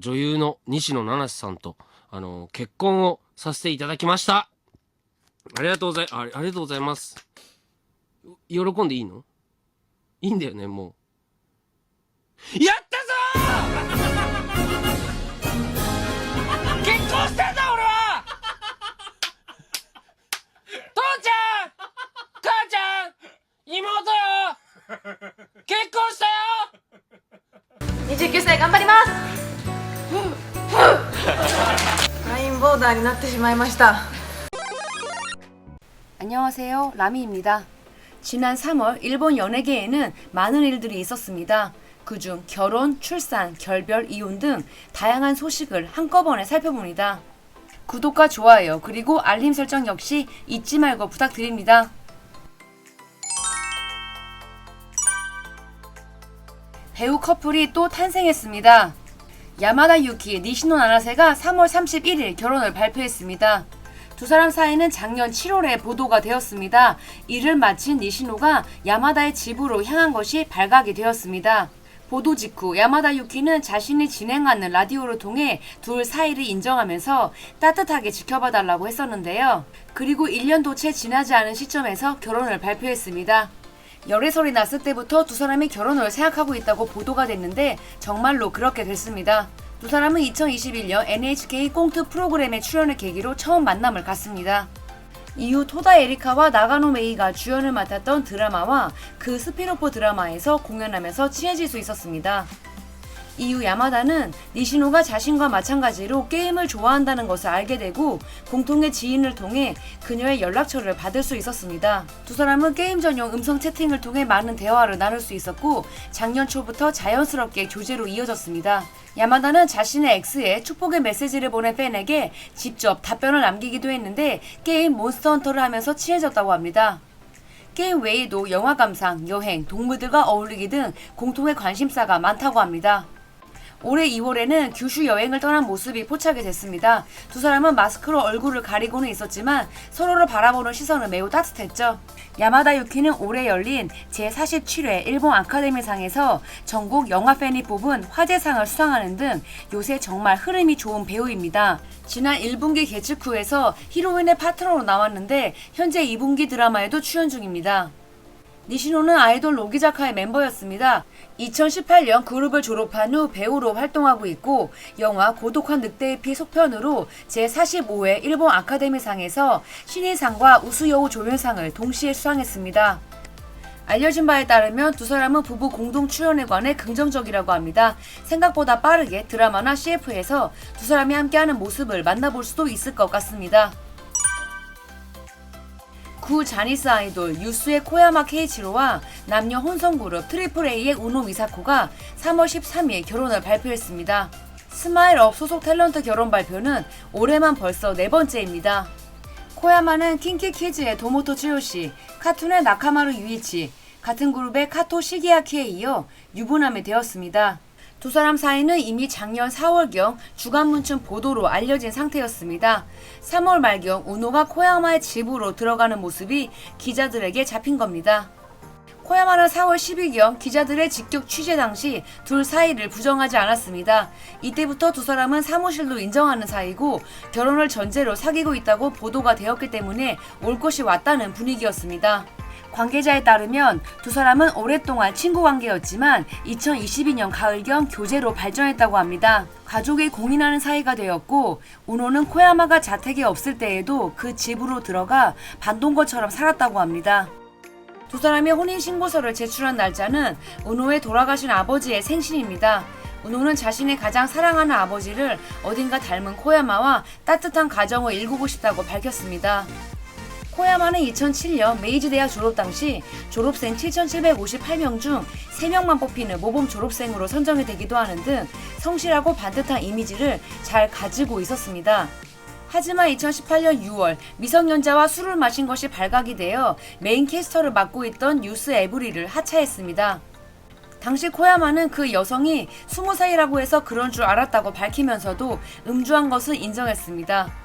女優の西野七瀬さんと、あの、結婚をさせていただきました。ありがとうござい、あありがとうございます。喜んでいいの？いいんだよね、もう。やったぞー！結婚したんだ、俺は！父ちゃん！母ちゃん！妹よ！結婚したよ！29歳頑張ります。ボーダーになってしまいました 안녕하세요. 라미입니다. 지난 3월 일본 연예계에는 많은 일들이 있었습니다. 그중 결혼, 출산, 결별, 이혼 등 다양한 소식을 한꺼번에 살펴봅니다. 구독과 좋아요 그리고 알림 설정 역시 잊지 말고 부탁드립니다. 배우 커플이 또 탄생했습니다. 야마다 유키, 니시노 나나세가 3월 31일 결혼을 발표했습니다. 두 사람 사이는 작년 7월에 보도가 되었습니다. 이를 마친 니시노가 야마다의 집으로 향한 것이 발각이 되었습니다. 보도 직후 야마다 유키는 자신이 진행하는 라디오를 통해 둘 사이를 인정하면서 따뜻하게 지켜봐 달라고 했었는데요. 그리고 1년도 채 지나지 않은 시점에서 결혼을 발표했습니다. 열애설이 났을 때부터 두 사람이 결혼을 생각하고 있다고 보도가 됐는데 정말로 그렇게 됐습니다. 두 사람은 2021년 NHK 꽁트 프로그램에 출연을 계기로 처음 만남을 갖습니다. 이후 토다 에리카와 나가노 메이가 주연을 맡았던 드라마와 그 스피노프 드라마에서 공연하면서 친해질 수 있었습니다. 이후 야마다는 니시노가 자신과 마찬가지로 게임을 좋아한다는 것을 알게 되고 공통의 지인을 통해 그녀의 연락처를 받을 수 있었습니다. 두 사람은 게임 전용 음성 채팅을 통해 많은 대화를 나눌 수 있었고 작년 초부터 자연스럽게 교제로 이어졌습니다. 야마다는 자신의 X에 축복의 메시지를 보낸 팬에게 직접 답변을 남기기도 했는데 게임 몬스터 헌터를 하면서 친해졌다고 합니다. 게임 외에도 영화 감상, 여행, 동물들과 어울리기 등 공통의 관심사가 많다고 합니다. 올해 2월에는 규슈 여행을 떠난 모습이 포착이 됐습니다. 두 사람은 마스크로 얼굴을 가리고는 있었지만 서로를 바라보는 시선은 매우 따뜻했죠. 야마다 유키는 올해 열린 제47회 일본 아카데미상에서 전국 영화 팬이 뽑은 화제상을 수상하는 등 요새 정말 흐름이 좋은 배우입니다. 지난 1분기 개측 후에서 히로인의 파트너로 나왔는데 현재 2분기 드라마에도 출연 중입니다. 니시노는 아이돌 로기자카의 멤버였습니다. 2018년 그룹을 졸업한 후 배우로 활동하고 있고 영화 고독한 늑대의 피 속편으로 제45회 일본 아카데미상에서 신인상과 우수여우 조연상을 동시에 수상했습니다. 알려진 바에 따르면 두 사람은 부부 공동 출연에 관해 긍정적이라고 합니다. 생각보다 빠르게 드라마나 CF에서 두 사람이 함께하는 모습을 만나볼 수도 있을 것 같습니다. 구 자니스 아이돌 유스의 코야마 케이치로와 남녀 혼성 그룹 트리플 A의 우노 미사코가 3월 13일 결혼을 발표했습니다. 스마일업 소속 탤런트 결혼 발표는 올해만 벌써 네 번째입니다. 코야마는 킹키키즈의 도모토 츠요시, 카툰의 나카마루 유이치, 같은 그룹의 카토 시게아키에 이어 유부남이 되었습니다. 두 사람 사이는 이미 작년 4월경 주간문춘 보도로 알려진 상태였습니다. 3월 말경 우노가 코야마의 집으로 들어가는 모습이 기자들에게 잡힌 겁니다. 코야마는 4월 10일경 기자들의 직격 취재 당시 둘 사이를 부정하지 않았습니다. 이때부터 두 사람은 사무실로 인정하는 사이고 결혼을 전제로 사귀고 있다고 보도가 되었기 때문에 올 것이 왔다는 분위기였습니다. 관계자에 따르면 두 사람은 오랫동안 친구 관계였지만 2022년 가을경 교제로 발전했다고 합니다. 가족이 공인하는 사이가 되었고 우노는 코야마가 자택에 없을 때에도 그 집으로 들어가 반동거처럼 살았다고 합니다. 두 사람이 혼인신고서를 제출한 날짜는 은호의 돌아가신 아버지의 생신입니다. 은호는 자신이 가장 사랑하는 아버지를 어딘가 닮은 코야마와 따뜻한 가정을 일구고 싶다고 밝혔습니다. 코야마는 2007년 메이지 대학 졸업 당시 졸업생 7,758명 중 3명만 뽑히는 모범 졸업생으로 선정이 되기도 하는 등 성실하고 반듯한 이미지를 잘 가지고 있었습니다. 하지만 2018년 6월 미성년자와 술을 마신 것이 발각이 되어 메인 캐스터를 맡고 있던 뉴스 에브리를 하차했습니다. 당시 코야마는 그 여성이 20살이라고 해서 그런 줄 알았다고 밝히면서도 음주한 것을 인정했습니다.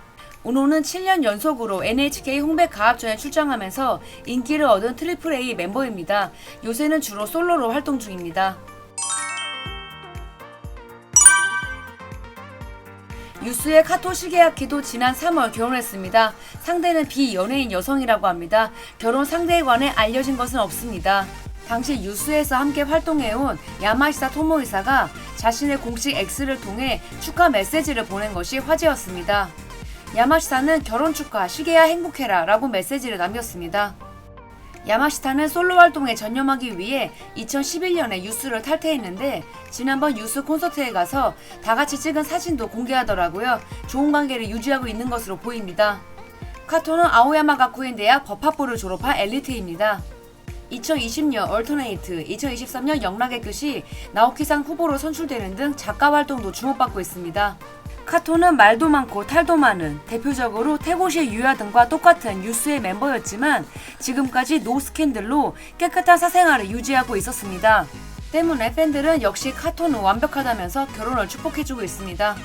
우노는 7년 연속으로 NHK 홍백 가합전에 출장하면서 인기를 얻은 트리플 A 멤버입니다. 요새는 주로 솔로로 활동 중입니다. 유스의 카토 시게야키도 지난 3월 결혼했습니다. 상대는 비연예인 여성이라고 합니다. 결혼 상대에 관해 알려진 것은 없습니다. 당시 유스에서 함께 활동해온 야마시사 토모이사가 자신의 공식 X를 통해 축하 메시지를 보낸 것이 화제였습니다. 야마시타는 결혼 축하, 시게야 행복해라 라고 메시지를 남겼습니다. 야마시타는 솔로 활동에 전념하기 위해 2011년에 유스를 탈퇴했는데 지난번 유스 콘서트에 가서 다 같이 찍은 사진도 공개하더라고요. 좋은 관계를 유지하고 있는 것으로 보입니다. 카토는 아오야마 가쿠인 대학 법학부를 졸업한 엘리트입니다. 2020년 얼터네이트, 2023년 영락의 끝이 나오키상 후보로 선출되는 등 작가 활동도 주목받고 있습니다. 카토는 말도 많고 탈도 많은 대표적으로 태고시 유야 등과 똑같은 유스의 멤버였지만 지금까지 노 스캔들로 깨끗한 사생활을 유지하고 있었습니다. 때문에 팬들은 역시 카토는 완벽하다면서 결혼을 축복해주고 있습니다.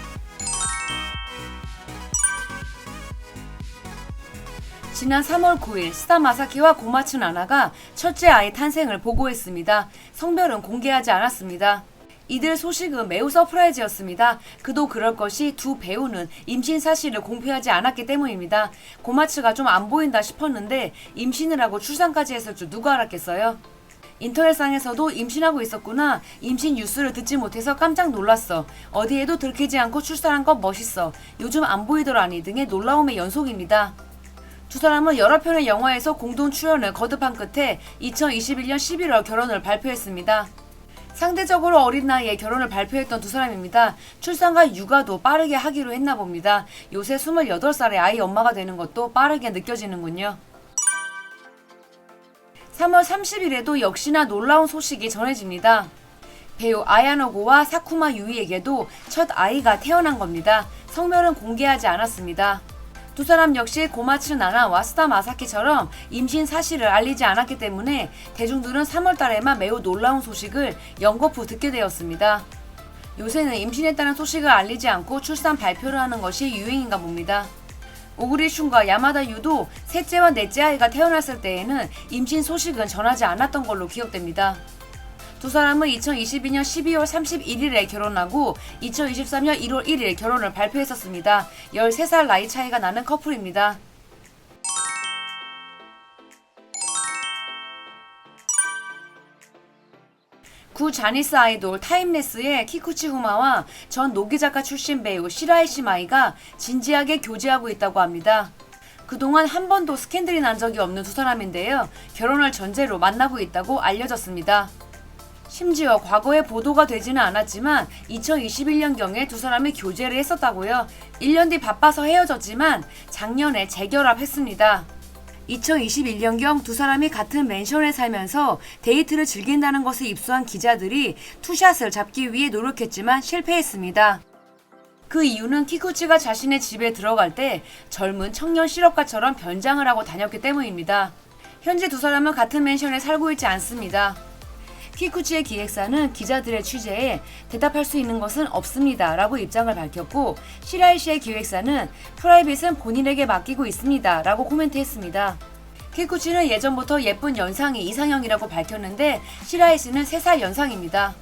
지난 3월 9일 스타 마사키와 고마츠 나나가 첫째 아이 탄생을 보고했습니다. 성별은 공개하지 않았습니다. 이들 소식은 매우 서프라이즈였습니다. 그도 그럴 것이 두 배우는 임신 사실을 공표하지 않았기 때문입니다. 고마츠가 좀 안 보인다 싶었는데 임신을 하고 출산까지 했을 줄 누가 알았겠어요? 인터넷상에서도 임신하고 있었구나. 임신 뉴스를 듣지 못해서 깜짝 놀랐어. 어디에도 들키지 않고 출산한 것 멋있어. 요즘 안 보이더라니 등의 놀라움의 연속입니다. 두 사람은 여러 편의 영화에서 공동 출연을 거듭한 끝에 2021년 11월 결혼을 발표했습니다. 상대적으로 어린 나이에 결혼을 발표했던 두 사람입니다. 출산과 육아도 빠르게 하기로 했나 봅니다. 요새 28살의 아이 엄마가 되는 것도 빠르게 느껴지는군요. 3월 30일에도 역시나 놀라운 소식이 전해집니다. 배우 아야노고와 사쿠마 유이에게도 첫 아이가 태어난 겁니다. 성별은 공개하지 않았습니다. 두 사람 역시 고마츠 나나 와 스타 마사키처럼 임신 사실을 알리지 않았기 때문에 대중들은 3월 달에만 매우 놀라운 소식을 연거푸 듣게 되었습니다. 요새는 임신했다는 소식을 알리지 않고 출산 발표를 하는 것이 유행인가 봅니다. 오구리 슌과 야마다 유도 셋째와 넷째 아이가 태어났을 때에는 임신 소식은 전하지 않았던 걸로 기억됩니다. 두 사람은 2022년 12월 31일에 결혼하고 2023년 1월 1일 결혼을 발표했었습니다. 13살 나이 차이가 나는 커플입니다. 구 자니스 아이돌 타임레스의 키쿠치 후마와 전 노기 작가 출신 배우 시라이 시 마이가 진지하게 교제하고 있다고 합니다. 그동안 한 번도 스캔들이 난 적이 없는 두 사람인데요. 결혼을 전제로 만나고 있다고 알려졌습니다. 심지어 과거에 보도가 되지는 않았지만 2021년경에 두 사람이 교제를 했었다고요. 1년 뒤 바빠서 헤어졌지만 작년에 재결합했습니다. 2021년경 두 사람이 같은 맨션에 살면서 데이트를 즐긴다는 것을 입수한 기자들이 투샷을 잡기 위해 노력했지만 실패했습니다. 그 이유는 키쿠치가 자신의 집에 들어갈 때 젊은 청년 실업가처럼 변장을 하고 다녔기 때문입니다. 현재 두 사람은 같은 맨션에 살고 있지 않습니다. 키쿠치의 기획사는 기자들의 취재에 대답할 수 있는 것은 없습니다. 라고 입장을 밝혔고, 시라이 씨의 기획사는 프라이빗은 본인에게 맡기고 있습니다. 라고 코멘트했습니다. 키쿠치는 예전부터 예쁜 연상이 이상형이라고 밝혔는데, 시라이 씨는 3살 연상입니다.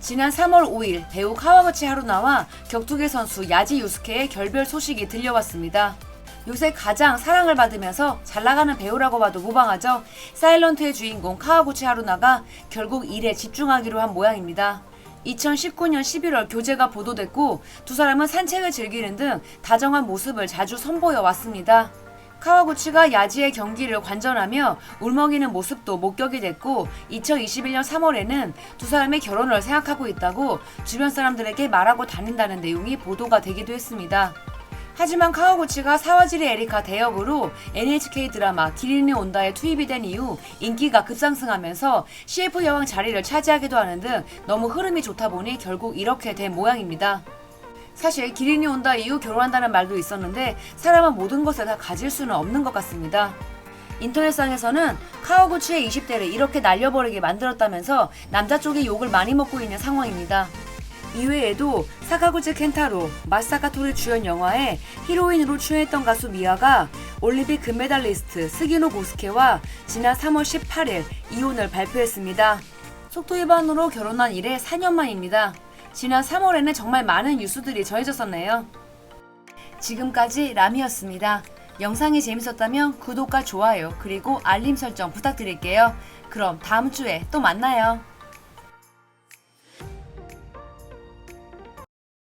지난 3월 5일 배우 카와구치 하루나와 격투기 선수 야지 유스케의 결별 소식이 들려왔습니다. 요새 가장 사랑을 받으면서 잘 나가는 배우라고 봐도 무방하죠. 사일런트의 주인공 카와구치 하루나가 결국 일에 집중하기로 한 모양입니다. 2019년 11월 교제가 보도됐고 두 사람은 산책을 즐기는 등 다정한 모습을 자주 선보여 왔습니다. 카와구치가 야지의 경기를 관전하며 울먹이는 모습도 목격이 됐고 2021년 3월에는 두 사람의 결혼을 생각하고 있다고 주변 사람들에게 말하고 다닌다는 내용이 보도가 되기도 했습니다. 하지만 카와구치가 사와지리 에리카 대역으로 NHK 드라마 기린이 온다에 투입이 된 이후 인기가 급상승하면서 CF 여왕 자리를 차지하기도 하는 등 너무 흐름이 좋다 보니 결국 이렇게 된 모양입니다. 사실 기린이 온다 이후 결혼한다는 말도 있었는데 사람은 모든 것을 다 가질 수는 없는 것 같습니다. 인터넷상에서는 카와구치의 20대를 이렇게 날려버리게 만들었다면서 남자 쪽이 욕을 많이 먹고 있는 상황입니다. 이외에도 사카구치 켄타로, 마사카토리 주연 영화에 히로인으로 출연했던 가수 미아가 올림픽 금메달리스트 스기노 고스케와 지난 3월 18일 이혼을 발표했습니다. 속도 위반으로 결혼한 이래 4년 만입니다. 지난 3월에는 정말 많은 뉴스들이 전해졌었네요. 지금까지 람이었습니다. 영상이 재밌었다면 구독과 좋아요 그리고 알림 설정 부탁드릴게요. 그럼 다음 주에 또 만나요.